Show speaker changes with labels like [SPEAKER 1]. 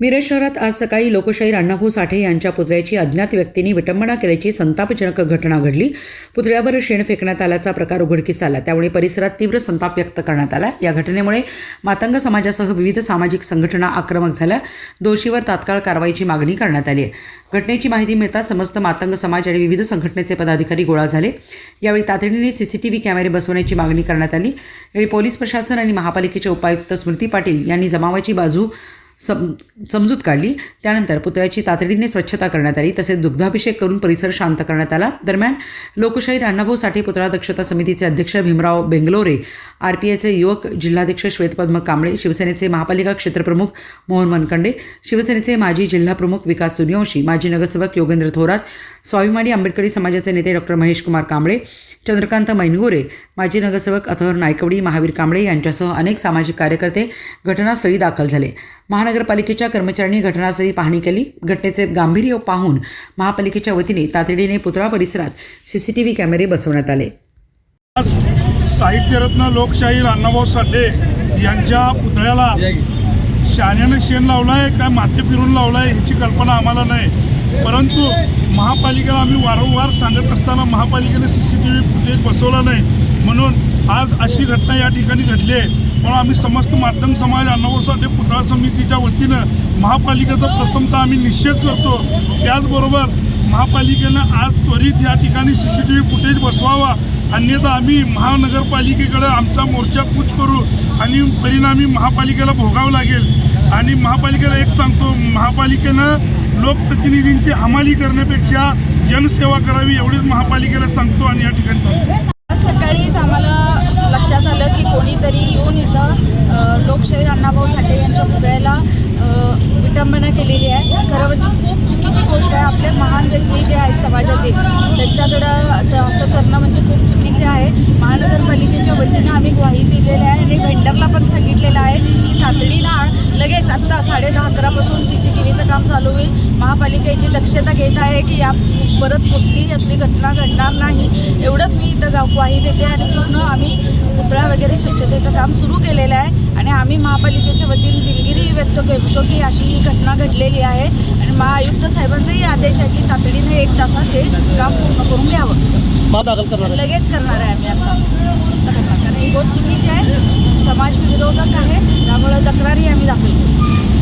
[SPEAKER 1] मिरज शहरात आज सकाळी लोकशाहीर अण्णाभाऊ साठे यांच्या पुतळ्याची अज्ञात व्यक्तींनी विटंबना केल्याची संतापजनक घटना घडली. पुतळ्यावर शेण फेकण्यात आल्याचा प्रकार उघडकीस आला. त्यामुळे परिसरात तीव्र संताप व्यक्त करण्यात आला. या घटनेमुळे मातंग समाजासह विविध सामाजिक संघटना आक्रमक झाल्या. दोषीवर तात्काळ कारवाईची मागणी करण्यात आली. आहे घटनेची माहिती मिळताच समस्त मातंग समाज आणि विविध संघटनेचे पदाधिकारी गोळा झाले. यावेळी तातडीने सीसीटीव्ही कॅमेरे बसवण्याची मागणी करण्यात आली. यावेळी पोलीस प्रशासन आणि महापालिकेचे उपायुक्त स्मृती पाटील यांनी जमावाची बाजू सम समजूत काढली. त्यानंतर पुतळ्याची तातडीने स्वच्छता करण्यात आली. तसेच दुग्धाभिषेक करून परिसर शांत करण्यात आला. दरम्यान लोकशाहीर अण्णाभाऊ साठे पुतळा दक्षता समितीचे अध्यक्ष भीमराव बेंगलोरे आर पी आयचे युवक जिल्हाध्यक्ष श्वेतपद्म कांबळे शिवसेनेचे महापालिका क्षेत्रप्रमुख मोहन मनकंडे शिवसेनेचे माजी जिल्हाप्रमुख विकास सूर्यवंशी माजी नगरसेवक योगेंद्र थोरात स्वाभिमानी आंबेडकरी समाजाचे नेते डॉक्टर महेश कुमार कांबळे चंद्रकांत मैनगोरे माजी नगरसेवक अथर नायकवडी महावीर कांबळे यांच्यासह अनेक सामाजिक कार्यकर्ते घटनास्थळी दाखल झाले. महा महानगरपालिकेच्या कर्मचाऱ्यांनी घटनास्थळी पाहणी केली. घटनेचे गांभीर्य पाहून महापालिकेच्या वतीने तातडीने पुतळा परिसरात सीसीटीव्ही कॅमेरे बसवण्यात आले.
[SPEAKER 2] आज साहित्यरत्न लोकशाहीर अण्णाभाऊ साठे यांच्या पुतळ्याला शाण्यानं शेण लावलाय का माते फिरून लावलाय ह्याची कल्पना आम्हाला नाही. परंतु महापालिकेला आम्ही वारंवार सांगत असताना महापालिकेने C C T V footage बसवला नाही. म्हणून आज अशी घटना या ठिकाणी घडली आहे. म्हणून आम्ही समस्त माध्यम समाज अण्णाभाऊ पुतळा समितीच्या वतीनं महापालिकेचा प्रथमतः आम्ही निषेध करतो. त्याचबरोबर महापालिकेनं आज त्वरित या ठिकाणी C C T V footage बसवावा. अन्यथा आम्ही महानगरपालिकेकडे आमचा मोर्चा कूच करू आणि परिणामी महापालिकेला भोगावं लागेल. आणि महापालिकेला एक सांगतो महापालिकेनं लोकप्रतिनिधींची हमाली करण्यापेक्षा जनसेवा करावी एवढीच महापालिकेला सांगतो आणि या ठिकाणी
[SPEAKER 3] सकाळीच आम्हाला लोकशाहीर अण्णाभाऊ साठे यांच्या पुतळ्याला विटंबना केलेली आहे. खरं म्हणजे खूप चुकीची गोष्ट आहे. आपले महान व्यक्ती जे आहेत समाजातील त्यांच्याकडं असं करणं म्हणजे खूप चुकीचे आहे. महानगरपालिकेच्या वतीनं आम्ही ग्वाही दिलेली आहे आणि व्हेंडरला पण सांगितलेलं आहे की तातडीनं लगेच आत्ता साडे दहा अकरापासून सी सी टी व्हीचं काम चालू होईल. महापालिकेची दक्षता घेत आहे की या परत कुठलीही असली घटना घडणार नाही. ग्वाही देते आणि पूर्ण आम्ही पुतळा वगैरे स्वच्छतेचं काम सुरू केलेलं आहे. आणि आम्ही महापालिकेच्या वतीने दिलगिरी व्यक्त करतो की अशी ही घटना घडलेली आहे. आणि महाआयुक्त साहेबांचाही आदेश आहे की तातडीने एक तासात हे काम पूर्ण करून घ्यावं. लगेच करणार आहे आम्ही आता. कारण ही गोष्ट चुकीची आहे. समाज विरोधक आहे. त्यामुळे तक्रारही आम्ही दाखल करू